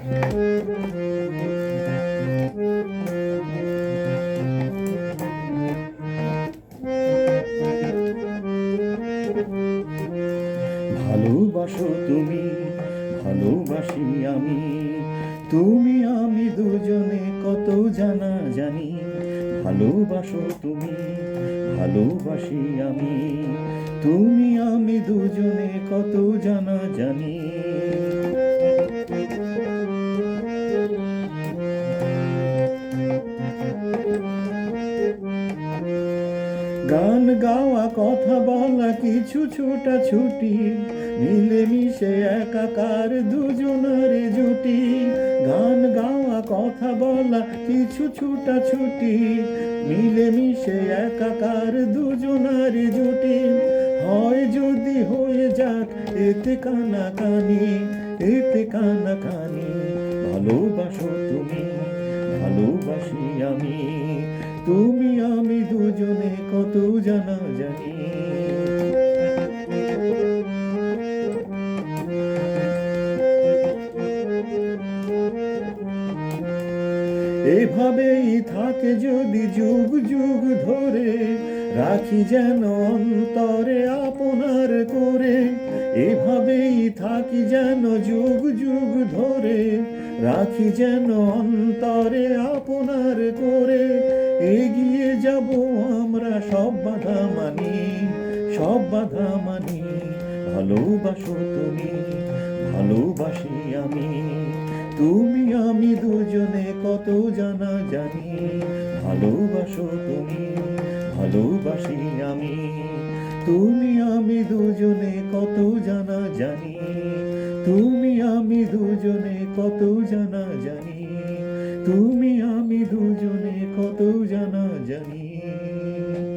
ভালোবাসো তুমি, ভালোবাসি আমি। তুমি আমি দুজনে কত জানা জানি। ভালোবাসো তুমি, ভালোবাসি আমি। তুমি আমি দুজনে কত জানা জানি। গান গাওয়া, কথা বলা, কিছু ছোটা ছুটি, মিলেমিশে একাকার দুজনের জুটি। গান গাওয়া, কথা বলা, কিছু ছোটা ছুটি, মিলেমিশে একাকার দুজনের জুটি। হয় যদি হয়ে যাক এতে কানা কানি এতে কানা কানি ভালোবাসো তুমি, ভালোবাসি আমি, তুমি কত জানা জানি। এভাবেই থাকে যদি যুগ যুগ ধরে, রাখি যেন অন্তরে আপনার করে। এভাবেই থাকি যেন যুগ যুগ ধরে, রাখি যেন অন্তরে আমরা সব বাধা মানি, সব বাধা মানি, ভালোবাসো তুমি, ভালোবাসি আমি। তুমি আমি দুজনে কত জানা জানি, ভালোবাসো তুমি, ভালোবাসি আমি। তুমি আমি দুজনে কত জানা জানি, তুমি আমি দুজনে কত জানা জানি। Janine.